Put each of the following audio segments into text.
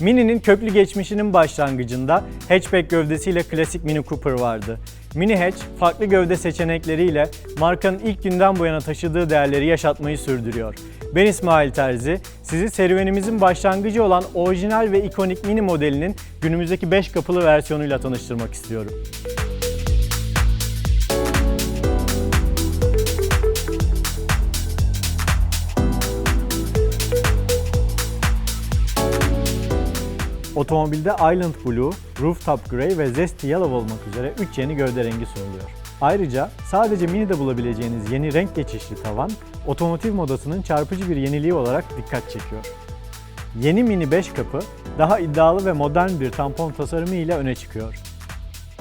Mini'nin köklü geçmişinin başlangıcında hatchback gövdesiyle klasik Mini Cooper vardı. Mini Hatch, farklı gövde seçenekleriyle markanın ilk günden bu yana taşıdığı değerleri yaşatmayı sürdürüyor. Ben İsmail Terzi, sizi serüvenimizin başlangıcı olan orijinal ve ikonik Mini modelinin günümüzdeki 5 kapılı versiyonuyla tanıştırmak istiyorum. Otomobilde Island Blue, Rooftop Grey ve Zesty Yellow olmak üzere 3 yeni gövde rengi sunuluyor. Ayrıca sadece Mini'de bulabileceğiniz yeni renk geçişli tavan, otomotiv modasının çarpıcı bir yeniliği olarak dikkat çekiyor. Yeni Mini 5 kapı, daha iddialı ve modern bir tampon tasarımı ile öne çıkıyor.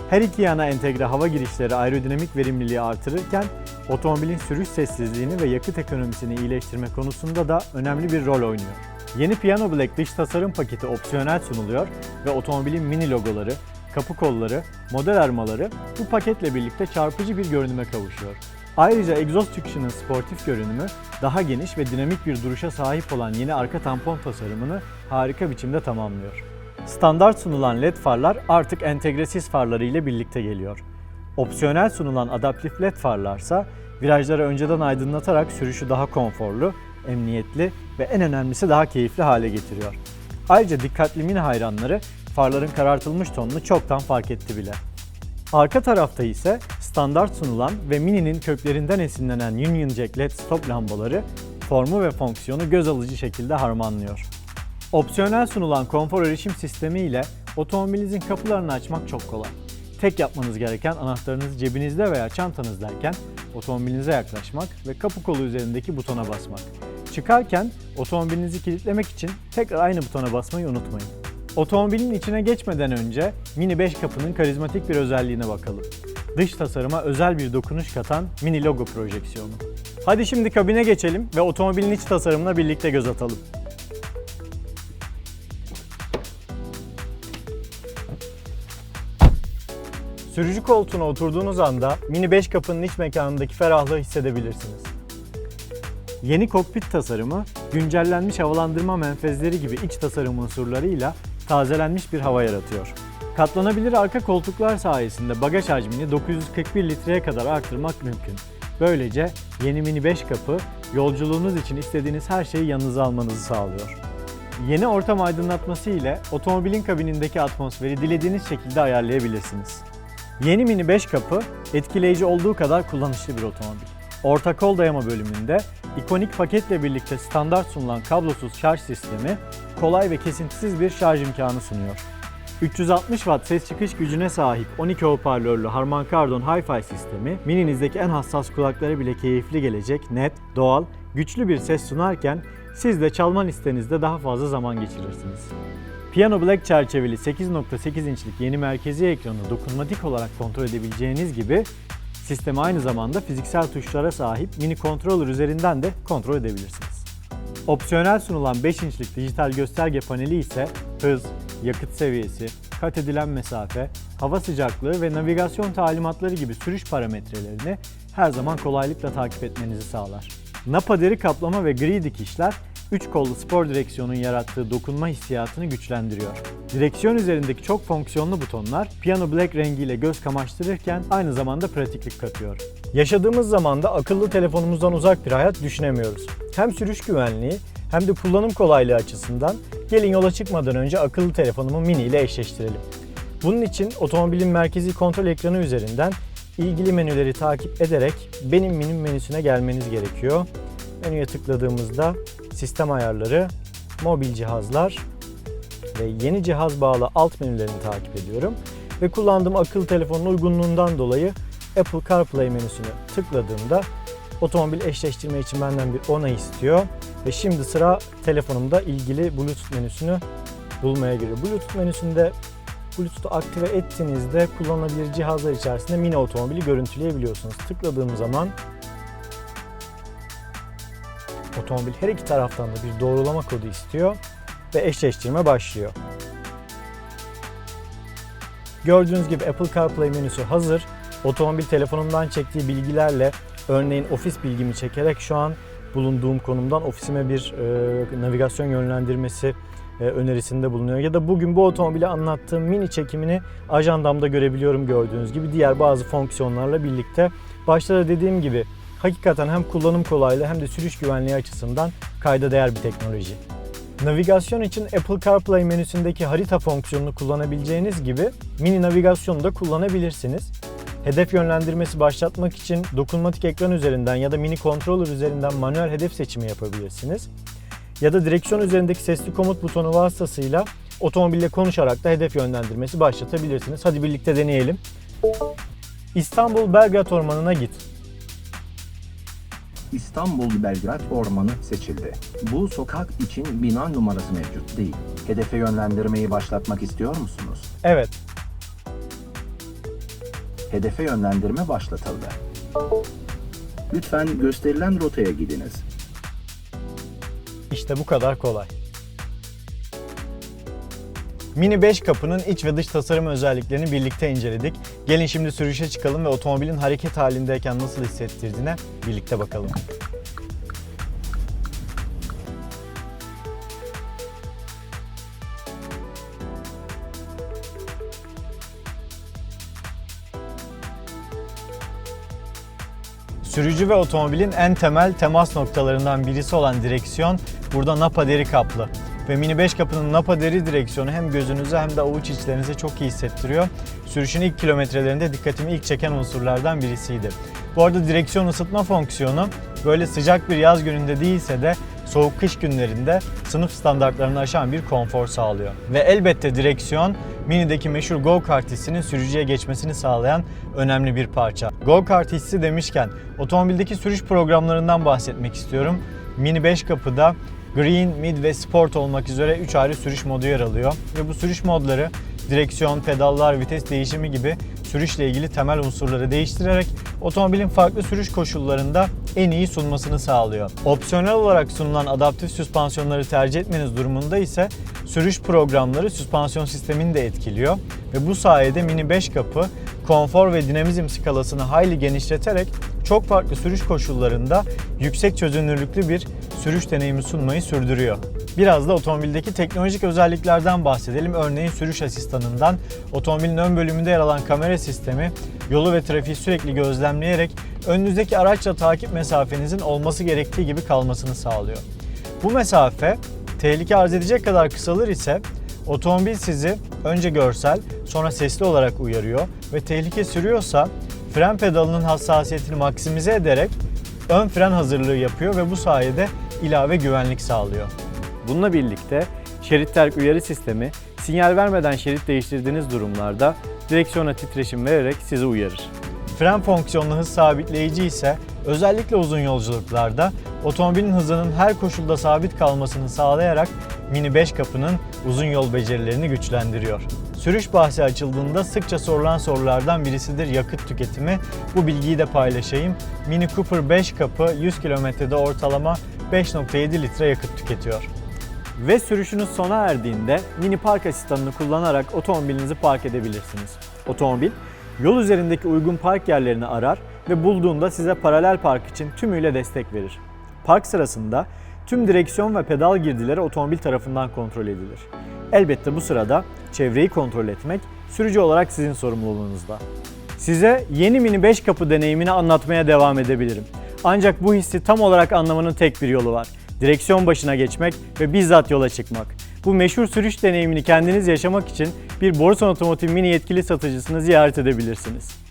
Her iki yana entegre hava girişleri aerodinamik verimliliği artırırken, otomobilin sürüş sessizliğini ve yakıt ekonomisini iyileştirme konusunda da önemli bir rol oynuyor. Yeni Piano Black dış tasarım paketi opsiyonel sunuluyor ve otomobilin mini logoları, kapı kolları, model armaları bu paketle birlikte çarpıcı bir görünüme kavuşuyor. Ayrıca egzoz çıkışının sportif görünümü, daha geniş ve dinamik bir duruşa sahip olan yeni arka tampon tasarımını harika biçimde tamamlıyor. Standart sunulan LED farlar artık entegresiz farları ile birlikte geliyor. Opsiyonel sunulan adaptif led farlarsa virajları önceden aydınlatarak sürüşü daha konforlu, emniyetli ve en önemlisi daha keyifli hale getiriyor. Ayrıca dikkatli mini hayranları farların karartılmış tonunu çoktan fark etti bile. Arka tarafta ise standart sunulan ve Mini'nin köklerinden esinlenen Union Jack LED stop lambaları formu ve fonksiyonu göz alıcı şekilde harmanlıyor. Opsiyonel sunulan konfor erişim sistemi ile otomobilinizin kapılarını açmak çok kolay. Tek yapmanız gereken anahtarınızı cebinizde veya çantanızdayken otomobilinize yaklaşmak ve kapı kolu üzerindeki butona basmak. Çıkarken otomobilinizi kilitlemek için tekrar aynı butona basmayı unutmayın. Otomobilin içine geçmeden önce Mini 5 kapının karizmatik bir özelliğine bakalım. Dış tasarıma özel bir dokunuş katan mini logo projeksiyonu. Hadi şimdi kabine geçelim ve otomobilin iç tasarımına birlikte göz atalım. Sürücü koltuğuna oturduğunuz anda Mini 5 kapının iç mekanındaki ferahlığı hissedebilirsiniz. Yeni kokpit tasarımı, güncellenmiş havalandırma menfezleri gibi iç tasarım unsurlarıyla tazelenmiş bir hava yaratıyor. Katlanabilir arka koltuklar sayesinde bagaj hacmini 941 litreye kadar arttırmak mümkün. Böylece yeni Mini 5 kapı yolculuğunuz için istediğiniz her şeyi yanınıza almanızı sağlıyor. Yeni ortam aydınlatması ile otomobilin kabinindeki atmosferi dilediğiniz şekilde ayarlayabilirsiniz. Yeni Mini 5 kapı etkileyici olduğu kadar kullanışlı bir otomobil. Orta kol dayama bölümünde ikonik paketle birlikte standart sunulan kablosuz şarj sistemi kolay ve kesintisiz bir şarj imkanı sunuyor. 360 Watt ses çıkış gücüne sahip 12 hoparlörlü Harman Kardon Hi-Fi sistemi, mininizdeki en hassas kulaklara bile keyifli gelecek, net, doğal, güçlü bir ses sunarken siz de çalma listenizde daha fazla zaman geçirirsiniz. Piano Black çerçeveli 8.8 inçlik yeni merkezi ekranı dokunmatik olarak kontrol edebileceğiniz gibi sistemi aynı zamanda fiziksel tuşlara sahip mini controller üzerinden de kontrol edebilirsiniz. Opsiyonel sunulan 5 inçlik dijital gösterge paneli ise hız, yakıt seviyesi, kat edilen mesafe, hava sıcaklığı ve navigasyon talimatları gibi sürüş parametrelerini her zaman kolaylıkla takip etmenizi sağlar. Napa deri kaplama ve gri dikişler 3 kollu spor direksiyonun yarattığı dokunma hissiyatını güçlendiriyor. Direksiyon üzerindeki çok fonksiyonlu butonlar Piano Black rengiyle göz kamaştırırken aynı zamanda pratiklik katıyor. Yaşadığımız zamanda akıllı telefonumuzdan uzak bir hayat düşünemiyoruz. Hem sürüş güvenliği hem de kullanım kolaylığı açısından gelin yola çıkmadan önce akıllı telefonumu mini ile eşleştirelim. Bunun için otomobilin merkezi kontrol ekranı üzerinden ilgili menüleri takip ederek benim minim menüsüne gelmeniz gerekiyor. Menüye tıkladığımızda sistem ayarları, mobil cihazlar ve yeni cihaz bağlı alt menülerini takip ediyorum. Ve kullandığım akıllı telefonun uygunluğundan dolayı Apple CarPlay menüsünü tıkladığımda otomobil eşleştirme için benden bir onay istiyor. Ve şimdi sıra telefonumda ilgili Bluetooth menüsünü bulmaya giriyor. Bluetooth menüsünde Bluetooth'u aktive ettiğinizde kullanılabilir cihazlar içerisinde mini otomobili görüntüleyebiliyorsunuz. Tıkladığım zaman otomobil her iki taraftan da bir doğrulama kodu istiyor ve eşleştirme başlıyor. Gördüğünüz gibi Apple CarPlay menüsü hazır. Otomobil telefonumdan çektiği bilgilerle örneğin ofis bilgimi çekerek şu an bulunduğum konumdan ofisime bir e, navigasyon yönlendirmesi e, önerisinde bulunuyor. Ya da bugün bu otomobili anlattığım mini çekimini ajandamda görebiliyorum gördüğünüz gibi diğer bazı fonksiyonlarla birlikte. Başta da dediğim gibi hakikaten hem kullanım kolaylığı hem de sürüş güvenliği açısından kayda değer bir teknoloji. Navigasyon için Apple CarPlay menüsündeki harita fonksiyonunu kullanabileceğiniz gibi mini navigasyonu da kullanabilirsiniz. Hedef yönlendirmesi başlatmak için dokunmatik ekran üzerinden ya da mini controller üzerinden manuel hedef seçimi yapabilirsiniz. Ya da direksiyon üzerindeki sesli komut butonu vasıtasıyla otomobille konuşarak da hedef yönlendirmesi başlatabilirsiniz. Hadi birlikte deneyelim. İstanbul Belgrad Ormanı'na git. İstanbul Belgrad Ormanı seçildi. Bu sokak için bina numarası mevcut değil. Hedefe yönlendirmeyi başlatmak istiyor musunuz? Evet, Hedefe yönlendirme başlatıldı. Lütfen gösterilen rotaya gidiniz. İşte bu kadar kolay. Mini 5 kapının iç ve dış tasarım özelliklerini birlikte inceledik. Gelin şimdi sürüşe çıkalım ve otomobilin hareket halindeyken nasıl hissettirdiğine birlikte bakalım. Sürücü ve otomobilin en temel temas noktalarından birisi olan direksiyon burada napa deri kaplı. Ve Mini 5 kapının napa deri direksiyonu hem gözünüze hem de avuç içlerinize çok iyi hissettiriyor. Sürüşün ilk kilometrelerinde dikkatimi ilk çeken unsurlardan birisiydi. Bu arada direksiyon ısıtma fonksiyonu böyle sıcak bir yaz gününde değilse de soğuk kış günlerinde sınıf standartlarını aşan bir konfor sağlıyor. Ve elbette direksiyon Mini'deki meşhur go-kart hissinin sürücüye geçmesini sağlayan önemli bir parça. Go-kart hissi demişken otomobildeki sürüş programlarından bahsetmek istiyorum. Mini 5 kapıda Green, Mid ve Sport olmak üzere 3 ayrı sürüş modu yer alıyor. Ve bu sürüş modları direksiyon, pedallar, vites değişimi gibi sürüşle ilgili temel unsurları değiştirerek otomobilin farklı sürüş koşullarında en iyi sunmasını sağlıyor. Opsiyonel olarak sunulan adaptif süspansiyonları tercih etmeniz durumunda ise sürüş programları süspansiyon sistemini de etkiliyor ve bu sayede Mini 5 kapı konfor ve dinamizm skalasını hayli genişleterek çok farklı sürüş koşullarında yüksek çözünürlüklü bir sürüş deneyimi sunmayı sürdürüyor. Biraz da otomobildeki teknolojik özelliklerden bahsedelim. Örneğin sürüş asistanından otomobilin ön bölümünde yer alan kamera sistemi yolu ve trafiği sürekli gözlemleyerek önünüzdeki araçla takip mesafenizin olması gerektiği gibi kalmasını sağlıyor. Bu mesafe tehlike arz edecek kadar kısalır ise otomobil sizi önce görsel sonra sesli olarak uyarıyor ve tehlike sürüyorsa fren pedalının hassasiyetini maksimize ederek ön fren hazırlığı yapıyor ve bu sayede ilave güvenlik sağlıyor. Bununla birlikte şerit terk uyarı sistemi sinyal vermeden şerit değiştirdiğiniz durumlarda direksiyona titreşim vererek sizi uyarır. Fren fonksiyonlu hız sabitleyici ise özellikle uzun yolculuklarda otomobilin hızının her koşulda sabit kalmasını sağlayarak Mini 5 kapının uzun yol becerilerini güçlendiriyor. Sürüş bahsi açıldığında sıkça sorulan sorulardan birisidir yakıt tüketimi. Bu bilgiyi de paylaşayım. Mini Cooper 5 kapı 100 kilometrede ortalama 5.7 litre yakıt tüketiyor. Ve sürüşünüz sona erdiğinde mini park asistanını kullanarak otomobilinizi park edebilirsiniz. Otomobil yol üzerindeki uygun park yerlerini arar ve bulduğunda size paralel park için tümüyle destek verir. Park sırasında tüm direksiyon ve pedal girdileri otomobil tarafından kontrol edilir. Elbette bu sırada çevreyi kontrol etmek sürücü olarak sizin sorumluluğunuzda. Size yeni Mini 5 kapı deneyimini anlatmaya devam edebilirim. Ancak bu hissi tam olarak anlamanın tek bir yolu var. Direksiyon başına geçmek ve bizzat yola çıkmak. Bu meşhur sürüş deneyimini kendiniz yaşamak için bir Borsan Otomotiv Mini yetkili satıcısını ziyaret edebilirsiniz.